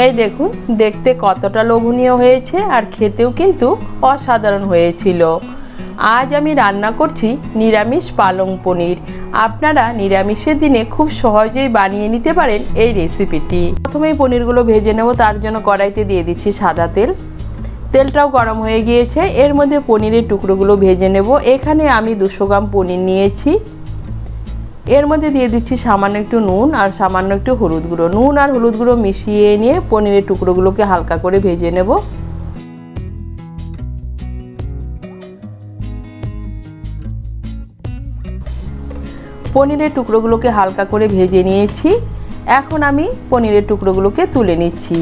এই দেখুন, দেখতে কতটা লোভনীয় হয়েছে আর খেতেও কিন্তু অসাধারণ হয়েছিল। আজ আমি রান্না করছি নিরামিষ পালং পনির। আপনারা নিরামিষের দিনে খুব সহজেই বানিয়ে নিতে পারেন এই রেসিপিটি। প্রথমেই পনিরগুলো ভেজে নেব, তার জন্য কড়াইতে দিয়ে দিচ্ছি সাদা তেল। তেলটাও গরম হয়ে গিয়েছে, এর মধ্যে পনিরের টুকরোগুলো ভেজে নেব। এখানে আমি দুশো গ্রাম পনির নিয়েছি। এর মধ্যে দিয়ে দিচ্ছি সামান্য একটু নুন আর সামান্য একটু হলুদ গুঁড়ো। নুন আর হলুদ গুঁড়ো মিশিয়ে নিয়ে পনিরের টুকরোগুলোকে হালকা করে ভেজে নেব। পনিরের টুকরোগুলোকে হালকা করে ভেজে নিয়েছি। এখন আমি পনিরের টুকরোগুলোকে তুলে নিচ্ছি।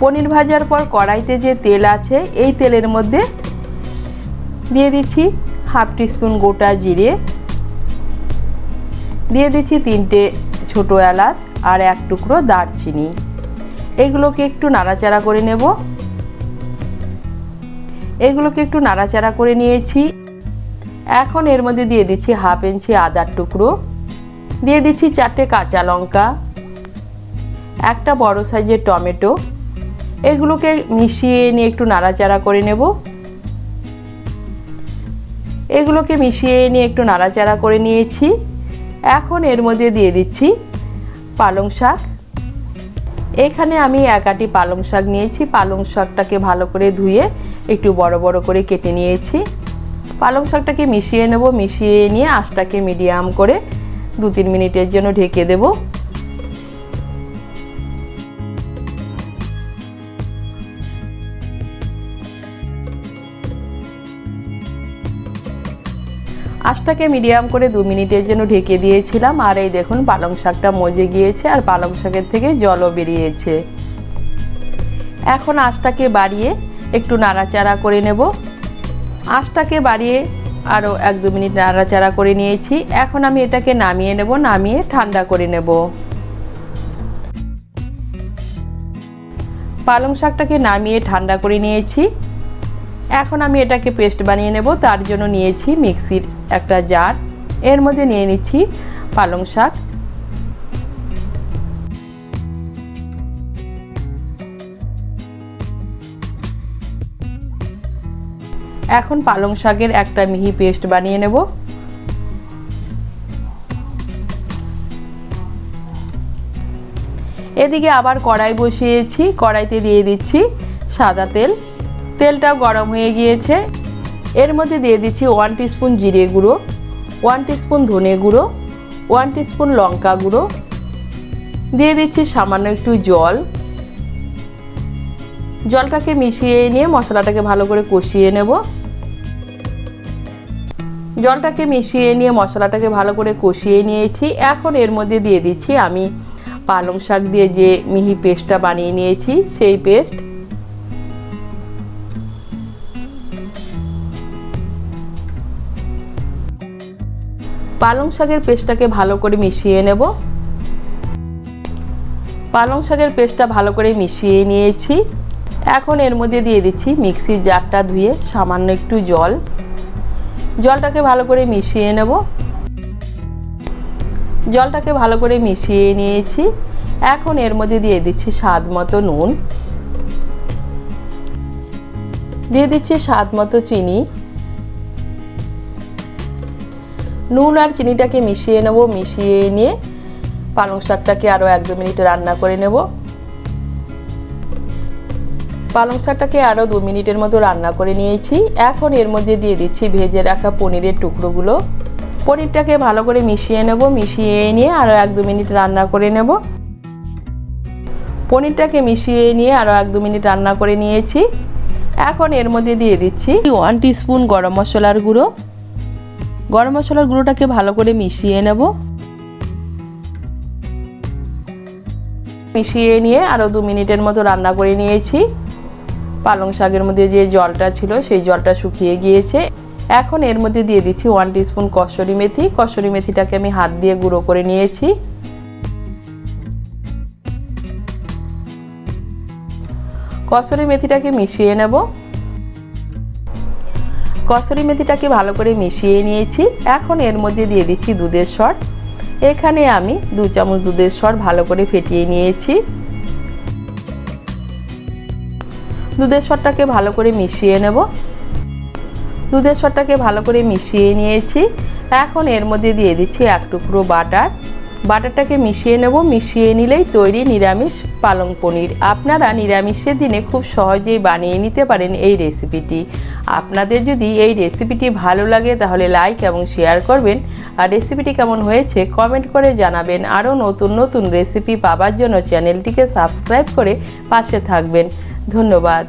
পনির ভাজার পর কড়াইতে যে তেল আছে, এই তেলের মধ্যে দিয়ে দিচ্ছি হাফ টিস্পুন গোটা জিরে দিয়ে দিচ্ছি তিনটে ছোটো এলাচ আর এক টুকরো দারচিনি। এগুলোকে একটু নাড়াচাড়া করে নেব। এগুলোকে একটু নাড়াচাড়া করে নিয়েছি। এখন এর মধ্যে দিয়ে দিচ্ছি হাফ ইঞ্চি আদার টুকরো। দিয়ে দিচ্ছি চারটে কাঁচা লঙ্কা, একটা বড় সাইজের টমেটো। এগুলোকে মিশিয়ে নিয়ে একটু নাড়াচাড়া করে নেব। এগুলোকে মিশিয়ে নিয়ে একটু নাড়াচাড়া করে নিয়েছি। এখন এর মধ্যে দিয়ে দিচ্ছি পালং শাক। এখানে আমি একাটি পালং শাক নিয়েছি। পালং শাকটাকে ভালো করে ধুয়ে একটু বড় বড় করে কেটে নিয়েছি। পালং শাকটাকে মিশিয়ে নেব। মিশিয়ে নিয়ে আঁশটাকে মিডিয়াম করে দু তিন মিনিটের জন্য ঢেকে দেবো। আঁচটাকে মিডিয়াম করে দু মিনিটের জন্য ঢেকে দিয়েছিলাম। আর এই দেখুন, পালং শাকটা মজে গিয়েছে আর পালং শাকের থেকে জলও বেরিয়েছে। এখন আঁচটাকে বাড়িয়ে একটু নাড়াচাড়া করে নেব। আঁচটাকে বাড়িয়ে আরও এক দু মিনিট নাড়াচাড়া করে নিয়েছি। এখন আমি এটাকে নামিয়ে নেব, নামিয়ে ঠান্ডা করে নেব। পালং শাকটাকে নামিয়ে ঠান্ডা করে নিয়েছি। এখন আমি এটাকে পেস্ট বানিয়ে নেব। তার জন্য নিয়েছি মিক্সির একটা জার। এর মধ্যে নিয়ে নিচ্ছি পালং শাক। এখন পালং শাকের একটা মিহি পেস্ট বানিয়ে নেব। এদিকে আবার কড়াই বসিয়েছি। কড়াইতে দিয়ে দিচ্ছি সাদা তেল। তেলটাও গরম হয়ে গিয়েছে। এর মধ্যে দিয়ে দিচ্ছি ওয়ান টিস্পুন জিরে গুঁড়ো ওয়ান টিস্পুন ধনে গুঁড়ো ওয়ান টিস্পুন লঙ্কা গুঁড়ো। দিয়ে দিচ্ছি সামান্য একটু জল। জলটাকে মিশিয়ে নিয়ে মশলাটাকে ভালো করে কষিয়ে নেব। জলটাকে মিশিয়ে নিয়ে মশলাটাকে ভালো করে কষিয়ে নিয়েছি। এখন এর মধ্যে দিয়ে দিচ্ছি আমি পালং শাক দিয়ে যে মিহি পেস্টটা বানিয়ে নিয়েছি, সেই পেস্ট। পালং শাকের পেস্টটাকে ভালো করে মিশিয়ে নেব। পালং শাকের পেস্টটা ভালো করে মিশিয়ে নিয়েছি। এখন এর মধ্যে দিয়ে দিচ্ছি মিক্সির জারটা ধুয়ে সামান্য একটু জল। জলটাকে ভালো করে মিশিয়ে নেব। জলটাকে ভালো করে মিশিয়ে নিয়েছি। এখন এর মধ্যে দিয়ে দিচ্ছি স্বাদ মতো নুন। দিয়ে দিচ্ছি স্বাদ মতো চিনি। নুন আর চিনিটাকে মিশিয়ে নেব, মিশিয়ে নিয়ে পালং শাকটাকে আরও এক দু মিনিট রান্না করে নেব। পালং শাকটাকে আরও দু মিনিটের মতো রান্না করে নিয়েছি। এখন এর মধ্যে দিয়ে দিচ্ছি ভেজে রাখা পনিরের টুকরোগুলো। পনিরটাকে ভালো করে মিশিয়ে নেব, মিশিয়ে নিয়ে আরও এক দু মিনিট রান্না করে নেব। পনিরটাকে মিশিয়ে নিয়ে আরও এক দু মিনিট রান্না করে নিয়েছি। এখন এর মধ্যে দিয়ে দিচ্ছি ওয়ান টিস্পুন গরম মশলার গুঁড়ো। গরম মশলার গুঁড়োটাকে ভালো করে মিশিয়ে নেব। মিশিয়ে নিয়ে আরও দু মিনিটের মতো রান্না করে নিয়েছি। পালং শাকের মধ্যে যে জলটা ছিল, সেই জলটা শুকিয়ে গিয়েছে। এখন এর মধ্যে দিয়ে দিচ্ছি ওয়ান টিস্পুন কসরি মেথি। কসরি মেথিটাকে আমি হাত দিয়ে গুঁড়ো করে নিয়েছি। কসরি মেথিটাকে মিশিয়ে নেব। কসরি মেথিটাকে ভালো করে মিশিয়ে নিয়েছি। এখন এর মধ্যে দিয়ে দিচ্ছি দুধের শট এখানে আমি দু চামচ দুধের স্বর ভালো করে ফেটিয়ে নিয়েছি। দুধের স্বরটাকে ভালো করে মিশিয়ে নেব। দুধের স্বরটাকে ভালো করে মিশিয়ে নিয়েছি। এখন এর মধ্যে দিয়ে দিচ্ছি এক টুকরো বাটার। বাটারটাকে মিশিয়ে নেব। মিশিয়ে নিলেই তৈরি নিরামিষ পালং পনির। আপনারা নিরামিষের দিনে খুব সহজেই বানিয়ে নিতে পারেন এই রেসিপিটি। আপনাদের যদি এই রেসিপিটি ভালো লাগে তাহলে লাইক এবং শেয়ার করবেন। আর রেসিপিটি কেমন হয়েছে কমেন্ট করে জানাবেন। আরও নতুন নতুন রেসিপি পাবার জন্য চ্যানেলটিকে সাবস্ক্রাইব করে পাশে থাকবেন। ধন্যবাদ।